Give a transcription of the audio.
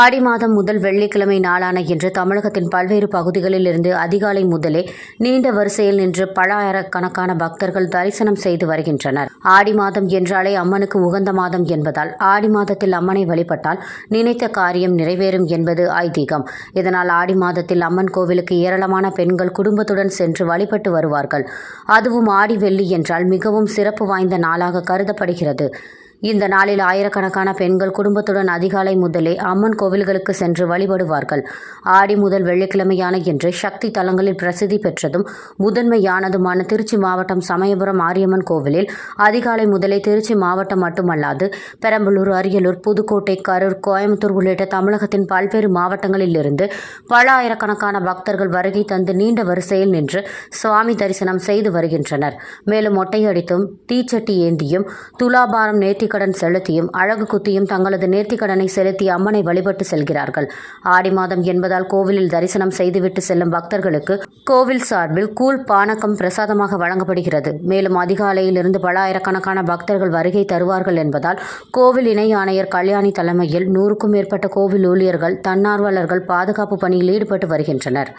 ஆடி மாதம் முதல் வெள்ளிக்கிழமை நாளான இன்று தமிழகத்தின் பல்வேறு பகுதிகளில் இருந்து அதிகாலை முதலே நீண்ட வரிசையில் நின்று பல ஆயிரக்கணக்கான பக்தர்கள் தரிசனம் செய்து வருகின்றனர். ஆடி மாதம் என்றாலே அம்மனுக்கு உகந்த மாதம் என்பதால் ஆடி மாதத்தில் அம்மனை வழிபட்டால் நினைத்த காரியம் நிறைவேறும் என்பது ஐதீகம். இதனால் ஆடி மாதத்தில் அம்மன் கோவிலுக்கு ஏராளமான பெண்கள் குடும்பத்துடன் சென்று வழிபட்டு வருவார்கள். அதுவும் ஆடி வெள்ளி என்றால் மிகவும் சிறப்பு வாய்ந்த நாளாக கருதப்படுகிறது. இந்த நாளில் ஆயிரக்கணக்கான பெண்கள் குடும்பத்துடன் அதிகாலை முதலே அம்மன் கோவில்களுக்கு சென்று வழிபடுவார்கள். ஆடி முதல் வெள்ளிக்கிழமையான இன்று சக்தி தலங்களில் பிரசித்தி பெற்றதும் முதன்மையானதுமான திருச்சி மாவட்டம் சமயபுரம் ஆரியம்மன் கோவிலில் அதிகாலை முதலே திருச்சி மாவட்டம் மட்டுமல்லாது பெரம்பலூர் அரியலூர் புதுக்கோட்டை கரூர் கோயம்புத்தூர் உள்ளிட்ட தமிழகத்தின் பல்வேறு மாவட்டங்களில் இருந்து பல ஆயிரக்கணக்கான பக்தர்கள் வருகை தந்து நீண்ட வரிசையில் நின்று சுவாமி தரிசனம் செய்து வருகின்றனர். மேலும் மொட்டையடித்தும் தீச்சட்டி ஏந்தியும் துலாபாரம் நேர்த்திக்கடன் செலுத்தியும் அழகு குத்தியும் தங்களது நேர்த்திக்கடனை செலுத்தி அம்மனை வழிபட்டு செல்கிறார்கள். ஆடி மாதம் என்பதால் கோவிலில் தரிசனம் செய்துவிட்டு செல்லும் பக்தர்களுக்கு கோவில் சார்பில் கூழ் பானகம் பிரசாதமாக வழங்கப்படுகிறது. மேலும் அதிகாலையிலிருந்து பல ஆயிரக்கணக்கான பக்தர்கள் வருகை தருவார்கள் என்பதால் கோவில் இணை ஆணையர் கல்யாணி தலைமையில் நூறுக்கும் மேற்பட்ட கோவில் ஊழியர்கள் தன்னார்வலர்கள் பாதுகாப்பு பணியில் ஈடுபட்டு வருகின்றனர்.